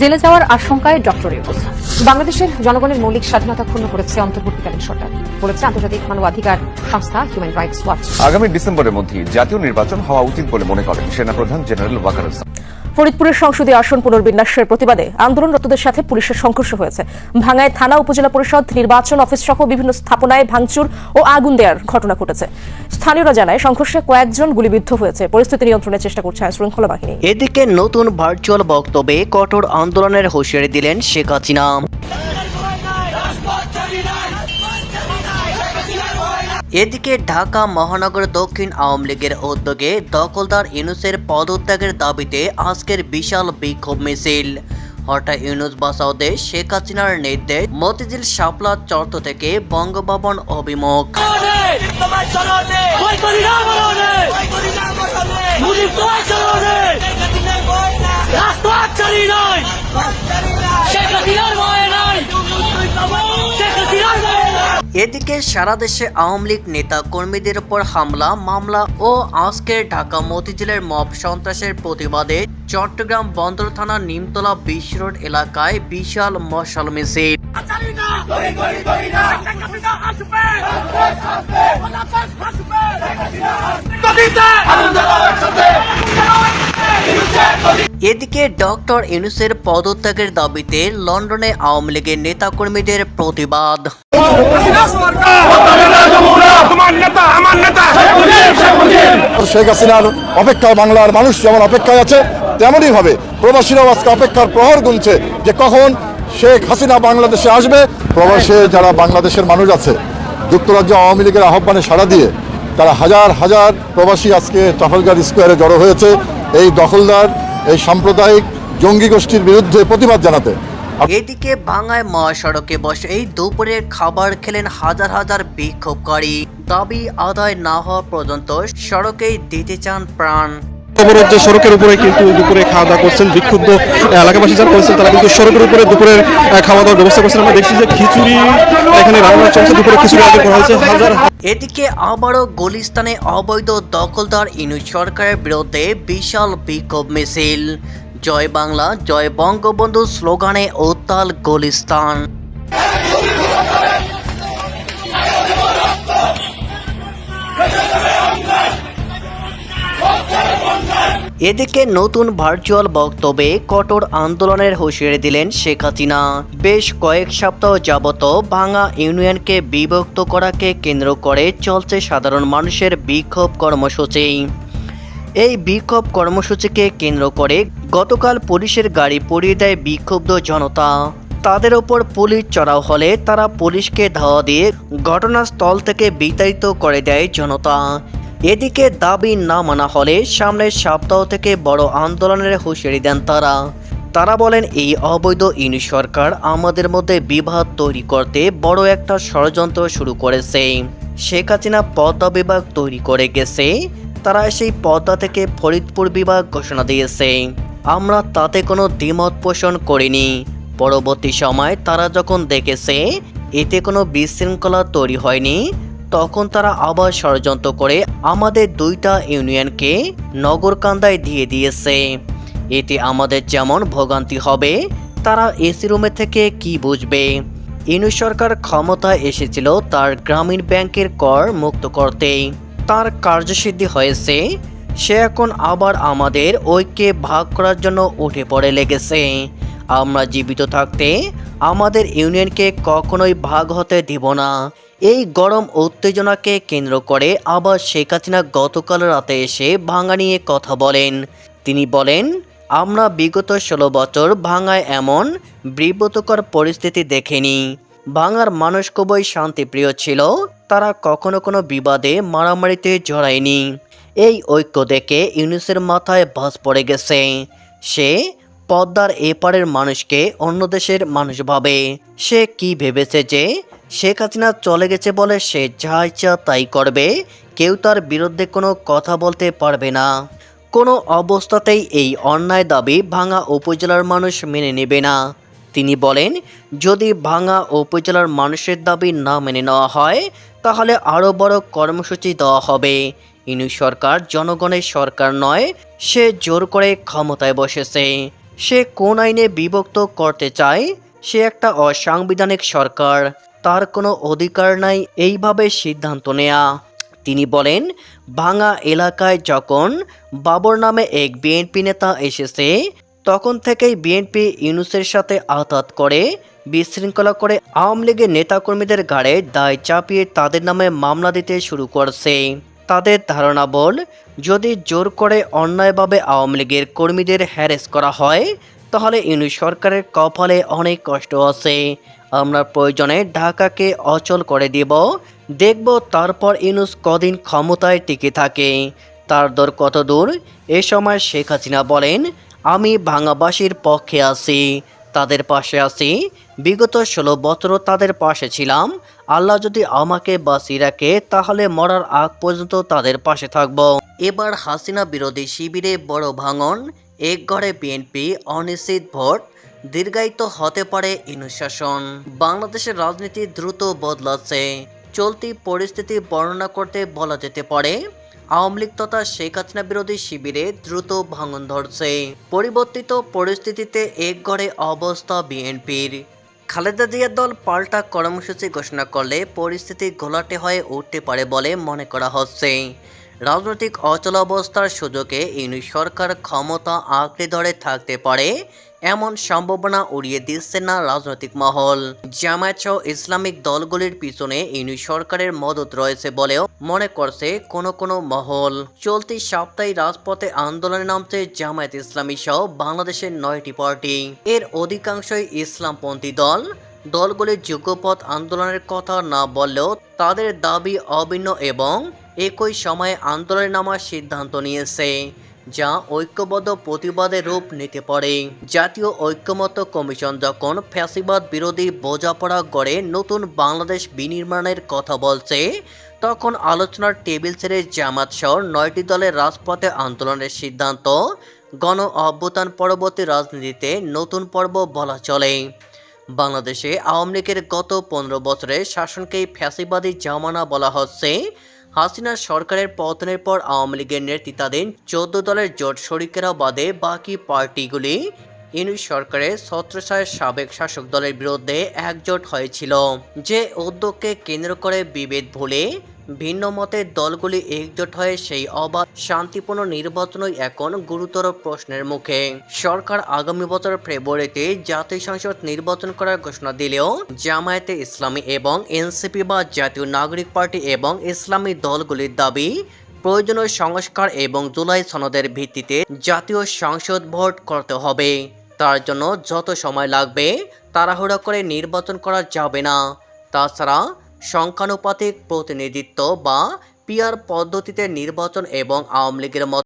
জেলে যাওয়ার আশঙ্কায় ডক্টর ইউনুস। বাংলাদেশের জনগণের মৌলিক স্বাধীনতা ক্ষুণ্ণ করেছে অন্তর্বর্তীকালীন সরকার। বলেছে আন্তর্জাতিক মানবাধিকার সংস্থা হিউম্যান রাইটস ওয়াচ আগামী ডিসেম্বরের মধ্যে জাতীয় নির্বাচন হওয়া উচিত বলে মনে করেন সেনাপ্রধান জেনারেল ওয়াকার। ফরিদপুরের সংসদীয় আসন পুনর্বিন্যাসের প্রতিবাদে আন্দোলনরতদের সাথে পুলিশের সংঘর্ষ হয়েছে। ভাঙ্গায় থানা, উপজেলা পরিষদ, নির্বাচন অফিস সহ বিভিন্ন স্থাপনায় ভাঙচুর ও আগুন দেওয়ার ঘটনা ঘটেছে। স্থানীয়রা জানায়, সংঘর্ষে কয়েকজন গুলিবিদ্ধ হয়েছে। পরিস্থিতি নিয়ন্ত্রণের চেষ্টা করছে আইন শৃঙ্খলা বাহিনী। এদিকে নতুন ভার্চুয়াল বক্তব্যে কঠোর আন্দোলনের হুঁশিয়ারি দিলেন শেখ হাসিনা। এদিকে ঢাকা মহানগর দক্ষিণ আওয়ামী লীগের উদ্যোগে দখলদার ইউনুসের পদত্যাগের দাবিতে আজকের বিশাল বিক্ষোভ মিছিল। হঠাৎ ইউনুস বাসাউদে শেখ হাসিনার নির্দেশ মতিঝিল শাপলা চর্ত থেকে বঙ্গভবন অভিমুখ। চলনে এদিকে সারা দেশে আওয়ামী লীগ নেতা কর্মীদের উপর হামলা, মামলা ও আজকের ঢাকা মতিঝিলের মব সন্ত্রাসের প্রতিবাদে চট্টগ্রাম বন্দর থানার নিমতলা বিশ রোড এলাকায় বিশাল মশাল মিছিল। এদিকে ডক্টর ইউনুসের পদত্যাগের দাবিতে লন্ডনে আওয়ামী লীগের নেতাকর্মীদের প্রতিবাদ। শেখ হাসিনার অপেক্ষায় বাংলার মানুষ যেমন অপেক্ষায় আছে তেমনই ভাবে প্রবাসীরাও আজকে অপেক্ষার প্রহর গুনছে যে কখন শেখ হাসিনা বাংলাদেশে আসবে। প্রবাসে যারা বাংলাদেশের মানুষ আছে যুক্তরাজ্য আওয়ামী লীগের আহ্বানে সাড়া দিয়ে তারা হাজার হাজার প্রবাসী আজকে ট্রাফালগার স্কোয়ারে জড়ো হয়েছে। এই দখলদার এই সাম্প্রদায়িক জঙ্গি গোষ্ঠীর বিরুদ্ধে প্রতিবাদ জানাতে। এদিকে ভাঙায় মহাসড়কে বসে এই দুপুরের খাবার খেলেন হাজার হাজার বিক্ষোভকারী। দাবি আদায় না হওয়া পর্যন্ত সড়কেই দিতে চান প্রাণ। অবরোধ যে সড়কের উপরে কিন্তু দুপুরে খাওয়া দাওয়া করছেন বিক্ষুব্ধ এলাকাবাসী যারা করেছেন তারা কিন্তু সড়কের উপরে দুপুরের খাওয়া দাওয়ার ব্যবস্থা করছেন। আমরা দেখছি যে খিচুড়ি এখানে রান্না চলছে দুপুরে খিচুড়ি আয়োজন করা হয়েছে। হাজার এদিকে আবারও গুলিস্তানে অবৈধ দখলদার ইনু সরকারের বিরুদ্ধে বিশাল বিক্ষোভ মিছিল। জয় বাংলা, জয় বঙ্গবন্ধু স্লোগানে উত্তাল গুলিস্তান। এদিকে নতুন ভার্চুয়াল বক্তব্যে কঠোর আন্দোলনের হুঁশিয়ারি দিলেন শেখ হাসিনা। বেশ কয়েক সপ্তাহ যাবত ভাঙা ইউনিয়নকে বিভক্ত করাকে কেন্দ্র করে চলছে সাধারণ মানুষের বিক্ষোভ কর্মসূচি। এই বিক্ষোভ কর্মসূচিকে কেন্দ্র করে গতকাল পুলিশের গাড়ি পড়িয়ে দেয় বিক্ষুব্ধ জনতা। তাদের ওপর পুলিশ চড়াও হলে তারা পুলিশকে ধাওয়া দিয়ে ঘটনাস্থল থেকে বিতাড়িত করে দেয় জনতা। এদিকে দাবি না মানা হলে সামনের সপ্তাহ থেকে বড় আন্দোলনের হুঁশিয়ারি দেন তারা। তারা বলেন, এই অবৈধ ইউনি সরকার আমাদের মধ্যে বিবাদ তৈরি করতে বড় একটা ষড়যন্ত্র শুরু করেছে। শেখ হাসিনা পদ্মা বিভাগ তৈরি করে গেছে। তারা সেই পদ্মা থেকে ফরিদপুর বিভাগ ঘোষণা দিয়েছে। আমরা তাতে কোনো দ্বিমত পোষণ করিনি। পরবর্তী সময় তারা যখন দেখেছে এতে কোনো বিশৃঙ্খলা তৈরি হয়নি, তখন তারা আবার ষড়যন্ত্র করে আমাদের দুইটা ইউনিয়নকে নগরকান্দায় দিয়ে দিয়েছে। এতে আমাদের যেমন ভোগান্তি হবে, তারা এসি রুমে থেকে কি বুঝবে? ইনু সরকার ক্ষমতায় এসেছিল তার গ্রামীণ ব্যাংকের কর মুক্ত করতে। তার কার্যসিদ্ধি হয়েছে, সে এখন আবার আমাদের ঐক্যে ভাগ করার জন্য উঠে পড়ে লেগেছে। আমরা জীবিত থাকতে আমাদের ইউনিয়নকে কখনোই ভাগ হতে দিব না। এই গরম উত্তেজনাকে কেন্দ্র করে আবার শেখ হাসিনা গতকাল রাতে এসে ভাঙা নিয়ে কথা বলেন। তিনি বলেন, আমরা বিগত ষোলো বছর ভাঙায় এমন বিব্রতকর পরিস্থিতি দেখিনি। ভাঙার মানুষ খুবই শান্তিপ্রিয় ছিল তারা কখনো কোনো বিবাদে মারামারিতে জড়ায়নি। এই ঐক্য দেখে ইউনুসের মাথায় ভাস পড়ে গেছে। সে পদ্মার এপারের মানুষকে অন্য দেশের মানুষ ভাবে। সে কি ভেবেছে যে শেখ হাসিনা চলে গেছে বলে সে যা ইচ্ছা তাই করবে, কেউ তার বিরুদ্ধে কোনো কথা বলতে পারবে না। কোনো অবস্থাতেই এই অন্যায় দাবি ভাঙা উপজেলার মানুষ মেনে নেবে না। তিনি বলেন, যদি ভাঙা উপজেলার মানুষের দাবি না মেনে নেওয়া হয় তাহলে আরও বড় কর্মসূচি দেওয়া হবে। ইনু সরকার জনগণের সরকার নয়, সে জোর করে ক্ষমতায় বসেছে। সে কোন আইনে বিভক্ত করতে চায়, সে একটা অসাংবিধানিক সরকার। তার কোনো অধিকার নাই, এইভাবে সিদ্ধান্ত নেয়া। তিনি বলেন, ভাঙা এলাকায় যখন বাবর নামে এক বিএনপি নেতা এসেছে, তখন থেকেই বিএনপি ইউনুসের সাথে আঘাত করে বিশৃঙ্খলা করে আওয়ামী লীগের নেতাকর্মীদের ঘাড়ে দায় চাপিয়ে তাদের নামে মামলা দিতে শুরু করছে। তাদের ধারণা বল, যদি জোর করে অন্যায়ভাবে আওয়ামী লীগের কর্মীদের হ্যারেস করা হয়, তাহলে ইউনুস সরকারের কপালে অনেক কষ্ট আছে। আমরা প্রয়োজনে ঢাকাকে অচল করে দেব, দেখব তারপর ইউনুস কদিন ক্ষমতায় টিকে থাকে। তার দর কত দূর? এ সময় শেখ হাসিনা বলেন, আমি ভাঙাবাসীর পক্ষে আছি, তাদের পাশে আছি বিগত ষোলো বছর তাদের পাশে ছিলাম। আল্লাহ যদি আমাকে বাঁচিয়ে রাখে, তাহলে মরার আগ পর্যন্ত তাদের পাশে থাকব। এবার হাসিনা বিরোধী শিবিরে বড় ভাঙন, এক ঘরে বিএনপি, অনিশ্চিত ভোট, দীর্ঘায়িত হতে পারে ইনুশাসন বাংলাদেশের রাজনীতি দ্রুত বদলাচ্ছে। চলতি পরিস্থিতি বর্ণনা করতে বলা যেতে পারে, আওয়ামী লীগ তথা শেখ হাসিনা বিরোধী শিবিরে দ্রুত ভাঙন ধরছে। পরিবর্তিত পরিস্থিতিতে এক ঘরে অবস্থা বিএনপির। খালেদা জিয়ার দল পাল্টা কর্মসূচি ঘোষণা করলে পরিস্থিতি ঘোলাটে হয়ে উঠতে পারে বলে মনে করা হচ্ছে। রাজনৈতিক অচলাবস্থার সুযোগে ইউনি সরকার ক্ষমতা আঁকড়ে ধরে থাকতে পারে। এমন সম্ভাবনা উড়িয়ে দিচ্ছে না রাজনৈতিক মহল। জামায়াত সহ ইসলামিক দলগুলির পিছনে ইউনিট সরকারের মদত রয়েছে বলেও মনে করছে কোনো কোনো মহল। চলতি সপ্তাহে রাজপথে আন্দোলনে নামছে জামায়াত ইসলামী সহ বাংলাদেশের নয়টি পার্টি। এর অধিকাংশই ইসলামপন্থী দল। দলগুলির যুগপথ আন্দোলনের কথা না বললেও তাদের দাবি অভিন্ন এবং একই সময়ে আন্দোলনে নামার সিদ্ধান্ত নিয়েছে। যা ঐক্যবদ্ধ প্রতিবাদের রূপ নিতে পারে। জাতীয় ঐক্যমত্য কমিশন যখন ফ্যাসিবাদ বিরোধী বোঝাপড়া গড়ে নতুন বাংলাদেশ বিনির্মাণের কথা বলছে, তখন আলোচনার টেবিল ছেড়ে জামাত সহ নয়টি দলের রাজপথে আন্দোলনের সিদ্ধান্ত, গণ অভ্যুত্থান পরবর্তী রাজনীতিতে নতুন পর্ব বলা চলে। বাংলাদেশে আওয়ামী লীগের গত পনেরো বছরের শাসনকেই ফ্যাসিবাদী জামানা বলা হচ্ছে। হাসিনা সরকারের পতনের পর আওয়ামী লীগের নেতৃত্বাধীন চোদ্দ দলের জোট শরিকেরা বাদে বাকি পার্টিগুলি ইউনিট সরকারের ছত্রসায়ের সাবেক শাসক দলের বিরুদ্ধে একজোট হয়েছিল। যে উদ্যোগকে কেন্দ্র করে বিভেদ ভুলে ভিন্ন মতের দলগুলি একজোট হয়ে সেই অবাধ, শান্তিপূর্ণ নির্বাচনই এখন গুরুতর প্রশ্নের মুখে। সরকার আগামী বছর ফেব্রুয়ারিতে জাতীয় সংসদ নির্বাচন করার ঘোষণা দিলেও জামায়াতে ইসলামী এবং এনসিপি বা জাতীয় নাগরিক পার্টি এবং ইসলামী দলগুলির দাবি, প্রয়োজনীয় সংস্কার এবং জুলাই সনদের ভিত্তিতে জাতীয় সংসদ ভোট করতে হবে। তার জন্য যত সময় লাগবে, তাড়াহুড়া করে নির্বাচন করা যাবে না। তাছাড়া সংখ্যানুপাতিক প্রতিনিধিত্ব বা পিয়ার পদ্ধতিতে নির্বাচন এবং আওয়ামী লীগের মতো